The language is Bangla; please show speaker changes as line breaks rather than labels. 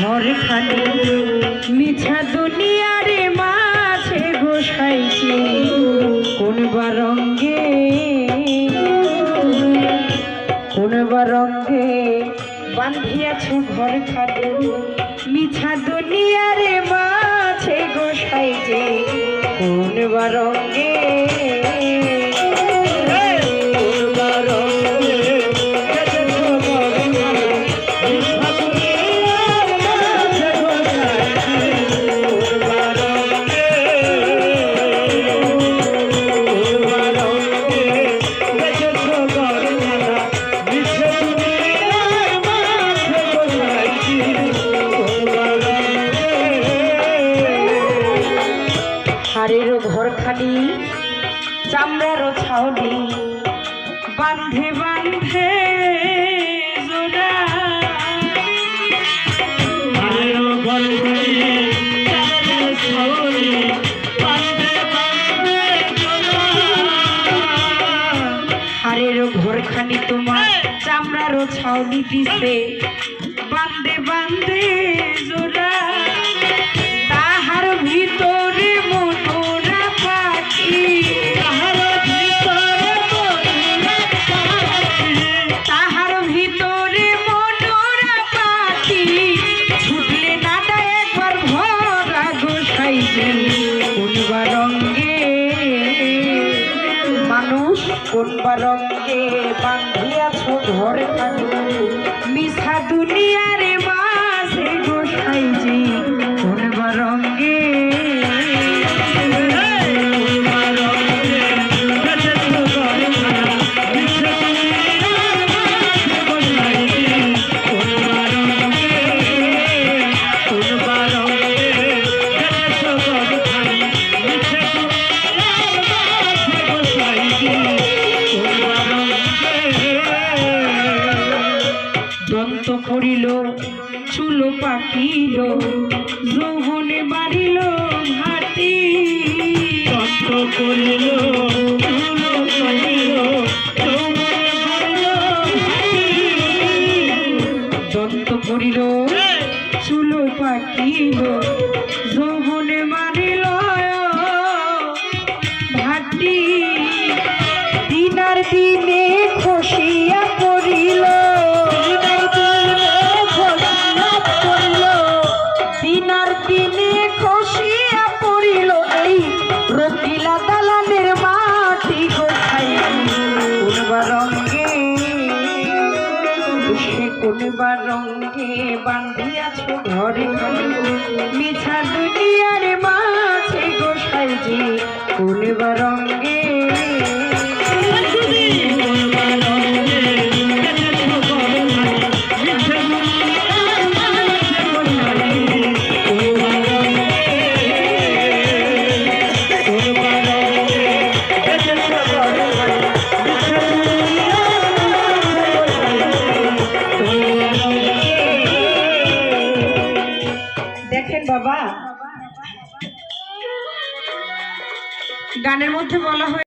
ঘর খালি। মিছা দুনিয়ারে মাঝে গোসাইছে কোন বা রঙ্গে কোন বা রঙ্গে বান্ধিয়াছ ঘর খালি। মিছা দুনিয়ারে মাঝে গোসাইছে কোন বা রঙ্গে খালি চামড়ারও ছাউনি। বান্ধে বান্ধে জোড়া। হাড়েরও তোমার চামড়ারও ছাউনি দিছে। বান্ধে বান্ধে কোনবা রঙ্গে বান্ধিয়াছ ঘরে চুল পাকিল যৌবনে বাড়িল
করিল চুল করিল
চুল মারিল ভাটি দিনার দিনে খসিয়া কোনবা রঙ্গে বান্ধিয়াছ ঘরে। খালি মিছা দুনিয়ার বাবা। গানের মধ্যে বলা হয়